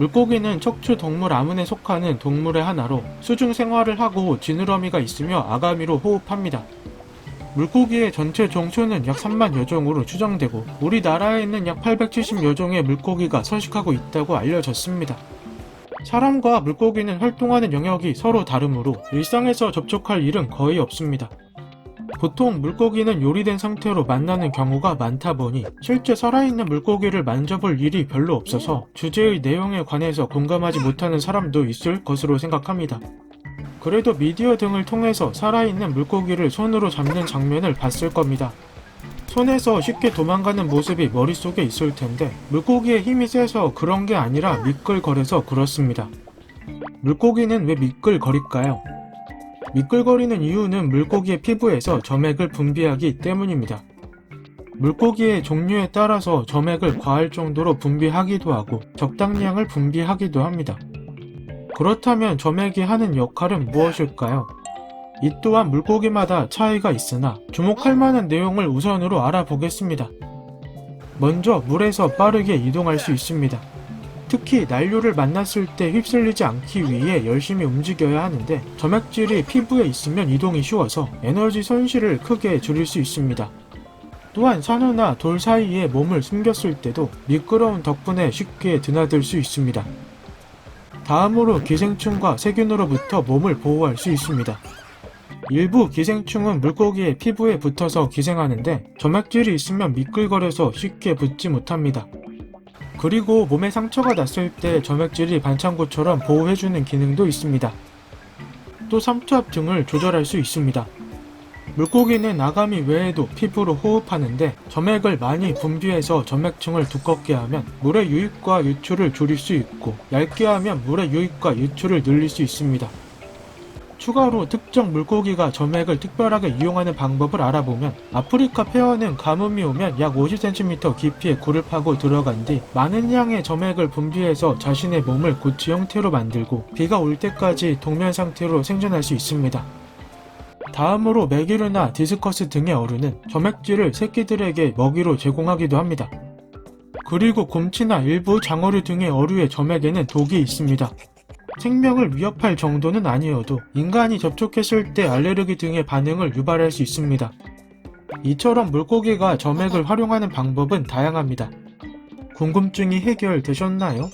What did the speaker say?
물고기는 척추 동물 아문에 속하는 동물의 하나로 수중 생활을 하고 지느러미가 있으며 아가미로 호흡합니다. 물고기의 전체 종수는 약 3만여 종으로 추정되고 우리나라에는 약 870여 종의 물고기가 서식하고 있다고 알려졌습니다. 사람과 물고기는 활동하는 영역이 서로 다르므로 일상에서 접촉할 일은 거의 없습니다. 보통 물고기는 요리된 상태로 만나는 경우가 많다 보니 실제 살아있는 물고기를 만져볼 일이 별로 없어서 주제의 내용에 관해서 공감하지 못하는 사람도 있을 것으로 생각합니다. 그래도 미디어 등을 통해서 살아있는 물고기를 손으로 잡는 장면을 봤을 겁니다. 손에서 쉽게 도망가는 모습이 머릿속에 있을 텐데 물고기의 힘이 세서 그런 게 아니라 미끌거려서 그렇습니다. 물고기는 왜 미끌거릴까요? 미끌거리는 이유는 물고기의 피부에서 점액을 분비하기 때문입니다. 물고기의 종류에 따라서 점액을 과할 정도로 분비하기도 하고 적당량을 분비하기도 합니다. 그렇다면 점액이 하는 역할은 무엇일까요? 이 또한 물고기마다 차이가 있으나 주목할 만한 내용을 우선으로 알아보겠습니다. 먼저 물에서 빠르게 이동할 수 있습니다. 특히 난류를 만났을 때 휩쓸리지 않기 위해 열심히 움직여야 하는데 점액질이 피부에 있으면 이동이 쉬워서 에너지 손실을 크게 줄일 수 있습니다. 또한 산호나 돌 사이에 몸을 숨겼을 때도 미끄러운 덕분에 쉽게 드나들 수 있습니다. 다음으로 기생충과 세균으로부터 몸을 보호할 수 있습니다. 일부 기생충은 물고기의 피부에 붙어서 기생하는데 점액질이 있으면 미끌거려서 쉽게 붙지 못합니다. 그리고 몸에 상처가 났을 때 점액질이 반창고처럼 보호해주는 기능도 있습니다. 또 삼투압 등을 조절할 수 있습니다. 물고기는 아가미 외에도 피부로 호흡하는데 점액을 많이 분비해서 점액층을 두껍게 하면 물의 유입과 유출을 줄일 수 있고 얇게 하면 물의 유입과 유출을 늘릴 수 있습니다. 추가로 특정 물고기가 점액을 특별하게 이용하는 방법을 알아보면 아프리카 페어는 가뭄이 오면 약 50cm 깊이의 굴을 파고 들어간 뒤 많은 양의 점액을 분비해서 자신의 몸을 고치 형태로 만들고 비가 올 때까지 동면 상태로 생존할 수 있습니다. 다음으로 메기르나 디스커스 등의 어류는 점액질을 새끼들에게 먹이로 제공하기도 합니다. 그리고 곰치나 일부 장어류 등의 어류의 점액에는 독이 있습니다. 생명을 위협할 정도는 아니어도 인간이 접촉했을 때 알레르기 등의 반응을 유발할 수 있습니다. 이처럼 물고기가 점액을 활용하는 방법은 다양합니다. 궁금증이 해결되셨나요?